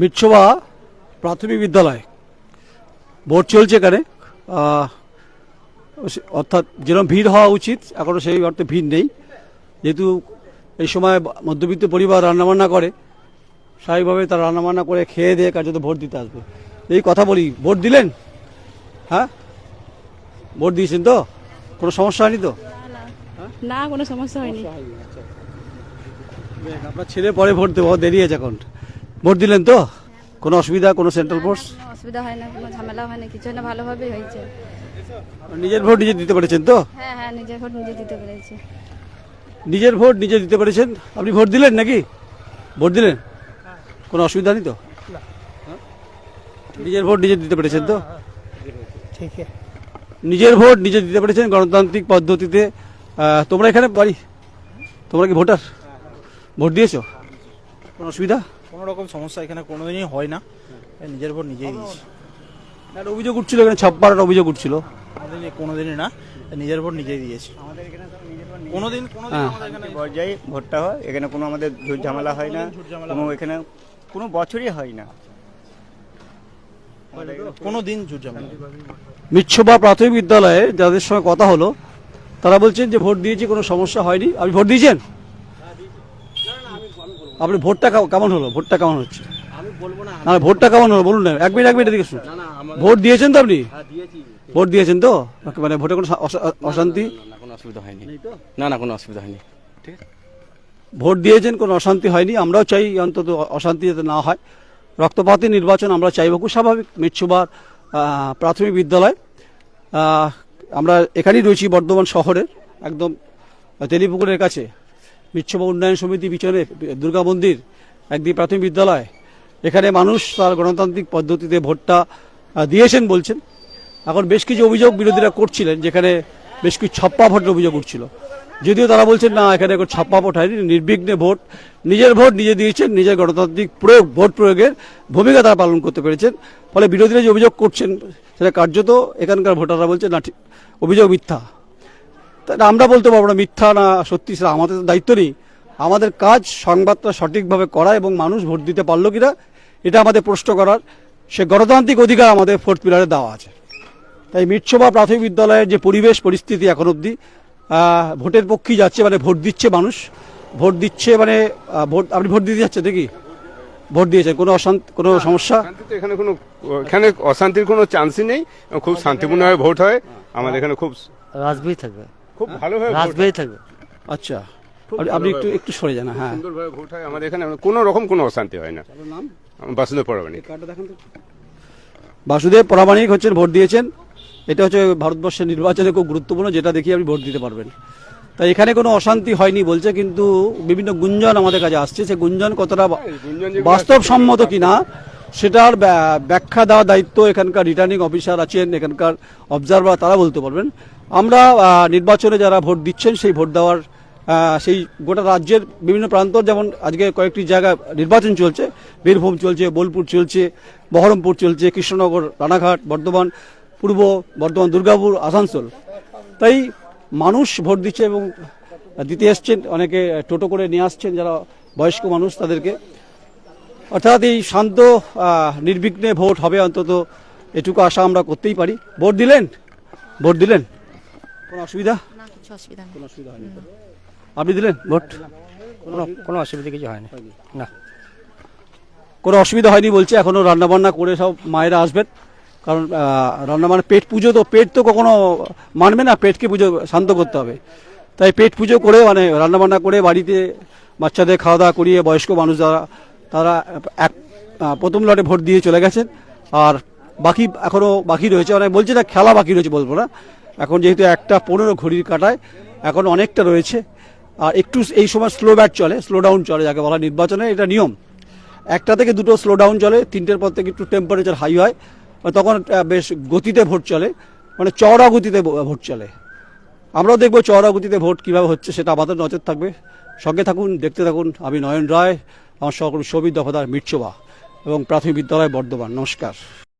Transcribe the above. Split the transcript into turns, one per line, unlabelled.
মিটসোবা প্রাথমিক বিদ্যালয়। ভোট চলছে এখানে। অর্থাৎ যেরকম ভিড় হওয়া উচিত এখনও সেই অর্থে ভিড় নেই। যেহেতু এই সময় মধ্যবিত্ত পরিবার রান্নাবান্না করে স্বাভাবিকভাবে তারা রান্নাবান্না করে খেয়ে দিয়ে কার্যত ভোট দিতে আসবে। এই কথা বলি ভোট দিলেন? হ্যাঁ? ভোট দিয়েছেন তো? কোনো সমস্যা হয়নি তো?
না কোনো সমস্যা হয়নি।
আপনার ছেলে পরে ভোট দেবো দেরি আছে এখন। ভোট দিলেন তো? কোনো অসুবিধা? কোনো সেন্ট্রাল ফোর্স
অসুবিধা হয় না কোনো ঝামেলা হয় না কিছু না ভালোভাবে হয়েছে।
নিজের ভোট নিজে দিতে পেরেছেন তো?
হ্যাঁ হ্যাঁ নিজের ভোট নিজে দিতে পেরেছি।
নিজের ভোট নিজে দিতে পেরেছেন? আপনি ভোট দিলেন নাকি? ভোট দিলেন? কোনো অসুবিধা নেই তো? নিজের ভোট নিজে দিতে পেরেছেন তো?
ঠিক
নিজের ভোট নিজে দিতে পেরেছেন গণতান্ত্রিক পদ্ধতিতে। তোমরা এখানে বাড়ি? তোমরা কি ভোটার? ভোট দিয়েছ? কোনো অসুবিধা?
কোনো রকম সমস্যা এখানে কোনোদিনই হয় না। নিজের উপর নিজেই দিয়েছি
একটা অভিযোগ উঠছিল এখানে ছাপ্পার অভিযোগ উঠছিল।
কোনোদিনই না নিজের উপর নিজেই দিয়েছি। কোনোদিন
হ্যাঁ।
পর্যায়ে ভোটটা হয় এখানে কোনো আমাদের ঝুট ঝামেলা হয় না কোনো এখানে কোনো বছরই হয় না।
কোনোদিন ঝুট ঝামেলা
মিচ্ছবা প্রাথমিক বিদ্যালয়ে যাদের সঙ্গে কথা হলো তারা বলছেন যে ভোট দিয়েছি কোনো সমস্যা হয়নি। আপনি ভোট দিয়েছেন? আপনি ভোটটা কেমন- কেমন হলো? ভোটটা কেমন হচ্ছে? না ভোটটা কেমন হলো? বলুন না এক মিনিট এক মিনিট এদিকে শুনুন। ভোট দিয়েছেন তো আপনি? ভোট দিয়েছেন তো? মানে ভোটে কোনো অশান্তি?
কোনো অসুবিধা হয়নি। না না কোনো অসুবিধা হয়নি। ঠিক আছে?
ভোট দিয়েছেন কোনো অশান্তি হয়নি। আমরাও চাই অন্তত অশান্তি যাতে না হয়। রক্তপাতের নির্বাচন আমরা চাইব খুব স্বাভাবিক। মিটসুবার প্রাথমিক বিদ্যালয়। আমরা এখানেই রয়েছি বর্ধমান শহরের একদম তেলিপুকুরের কাছে। মিটসুবা উন্নয়ন সমিতি পিছনে দুর্গা মন্দির একদিকে প্রাথমিক বিদ্যালয়। এখানে মানুষ তার গণতান্ত্রিক পদ্ধতিতে ভোটটা দিয়েছেন বলছেন। এখন বেশ কিছু অভিযোগ বিরোধীরা করছিলেন, যেখানে বেশ কিছু ছাপ্পা ভোটের অভিযোগ উঠছিল। যদিও তারা বলছেন, না, এখানে ছাপ্পা ভোট হয়নি, নির্বিঘ্নে ভোট, নিজের ভোট নিজে দিয়েছেন, নিজের গণতান্ত্রিক প্রয়োগ, ভোট প্রয়োগের ভূমিকা তারা পালন করতে পেরেছেন। ফলে বিরোধীরা যে অভিযোগ করছেন, সেটা কার্যত এখানকার ভোটাররা বলছেন, না, ঠিক, অভিযোগ মিথ্যা। আমরা বলতে পারব না মিথ্যা না সত্যি সেটা আমাদের তো দায়িত্ব নেই। আমাদের কাজ সংবাদটা সঠিকভাবে করা এবং মানুষ ভোট দিতে পারল কিনা এটা আমাদের প্রশ্ন করার সে গণতান্ত্রিক অধিকার আমাদের ফোর্থ পিলারে দেওয়া আছে। তাই মিটসভা প্রাথমিক বিদ্যালয়ের যে পরিবেশ পরিস্থিতি এখন অবধি ভোটের পক্ষেই যাচ্ছে মানে ভোট দিচ্ছে মানুষ। ভোট দিচ্ছে মানে ভোট আপনি ভোট দিতে যাচ্ছেন দেখি ভোট দিয়েছেন কোনো অশান্তি কোনো সমস্যা?
এখানে কোনো এখানে অশান্তির কোনো চান্সই নেই খুব শান্তিপূর্ণভাবে ভোট হয়। আমাদের এখানে খুব
রাজবাড়ি থাকবে।
খুব ভালোভাবে
থাকবে।
আচ্ছা। আপনি- একটু একটু সরে যান হ্যাঁ।
সুন্দরভাবে ভোট হয়। আমাদের এখানে কোনো রকম কোনো অশান্তি হয় না।
নাম?
বাসুদেব পরামানিক
বাসুদেব পরামানিক হচ্ছেন ভোট দিয়েছেন। এটা হচ্ছে ভারতবর্ষের নির্বাচনে খুব গুরুত্বপূর্ণ যেটা দেখি আপনি ভোট দিতে পারবেন। তাই এখানে কোনো অশান্তি হয়নি বলছে কিন্তু বিভিন্ন গুঞ্জন আমাদের কাছে আসছে। সে গুঞ্জন কতটা বাস্তবসম্মত কিনা সেটার ব্যা- ব্যাখ্যা দেওয়ার দায়িত্ব এখানকার রিটার্নিং অফিসার আছেন এখানকার অবজারভার তারা বলতে পারবেন। আমরা নির্বাচনে যারা ভোট দিচ্ছেন, সেই ভোট দেওয়ার সেই গোটা রাজ্যের বিভিন্ন প্রান্ত, যেমন আজকে কয়েকটি জায়গা নির্বাচন চলছে। বীরভূম চলছে, বোলপুর চলছে, বহরমপুর চলছে, কৃষ্ণনগর, রানাঘাট, বর্ধমান, পূর্ব বর্ধমান, দুর্গাপুর, আসানসোল। তাই মানুষ ভোট দিচ্ছে এবং দিতে এসছেন, অনেকে টোটো করে নিয়ে আসছেন যারা বয়স্ক মানুষ তাদেরকে। অর্থাৎ এই শান্ত নির্বিঘ্নে ভোট হবে অন্তত এটুকু আশা আমরা করতেই পারি। ভোট দিলেন? ভোট দিলেন? কোনো অসুবিধা?
না কিছু অসুবিধা নেই।
কোনো অসুবিধা হয়নি আপনি দিলেন ভোট?
কোনো কোনো অসুবিধা কিছু হয়নি। না।
কোনো অসুবিধা হয়নি বলছে এখনও রান্নাবান্না করে সব মায়েরা আসবেন। কারণ রান্না মানে পেট পুজো তো পেট তো কখনো মানবে না পেটকে পুজো শান্ত করতে হবে। তাই পেট পুজো করে মানে রান্নাবান্না করে বাড়িতে বাচ্চাদের খাওয়া দাওয়া করিয়ে বয়স্ক মানুষ যারা তারা এক প্রথম লটে ভোট দিয়ে চলে গেছেন। আর বাকি এখনও বাকি রয়েছে। অনেক বলছে না খেলা বাকি রয়েছে বলব না। এখন যেহেতু একটা পনেরো ঘড়ির কাটায়, এখন অনেকটা রয়েছে। আর একটু এই সময় স্লো ব্যাট চলে স্লো ডাউন চলে যাকে বলা নির্বাচনে এটা নিয়ম। একটা থেকে দুটো স্লো ডাউন চলে, তিনটের পর থেকে একটু টেম্পারেচার হাই হয় মানে তখন বেশ গতিতে ভোট চলে মানে চওড়া গতিতে ভোট চলে। আমরাও দেখব চওড়া গতিতে ভোট কীভাবে হচ্ছে সেটা আমাদের নজর থাকবে। সঙ্গে থাকুন, দেখতে থাকুন, আমি নয়ন রায়, আমার সকল সবিদ দফাদার মিটচোবা এবং প্রাথমিক বিদ্যালয় বর্ধমান। নমস্কার।